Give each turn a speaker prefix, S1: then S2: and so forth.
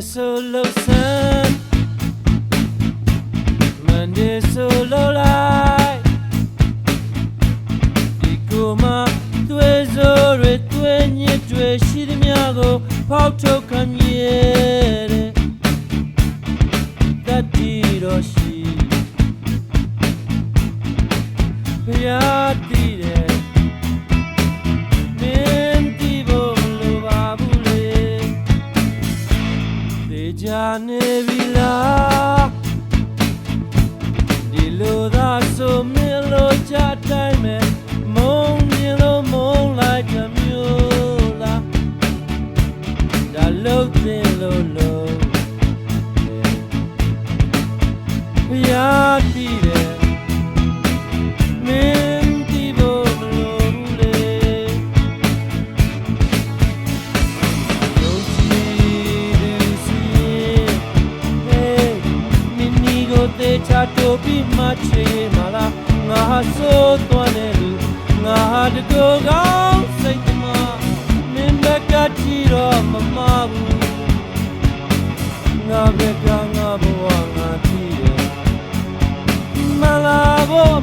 S1: solo sun Monday solo light ဒီကိုမတွေ့စိုးရတွေ့ညစ်တွေ့ရှိသည်များကိုဖောက်ထုတ်ခံရတဲ့တတိတော်ရှိ လို့တင်လို့လို့ဘုရားတည်တယ်မင်းတည်ဖို့မလိုဘူးလေယုံကြည်သူစီဟေးမင်းနီကိုတေချာတိုးပြီးမှချေမလားငါဟာဆိုးသွားတယ်လူငါဟာတကူက မမဘူးငါပဲပြငါဘဝငါတည်ရမလာဘော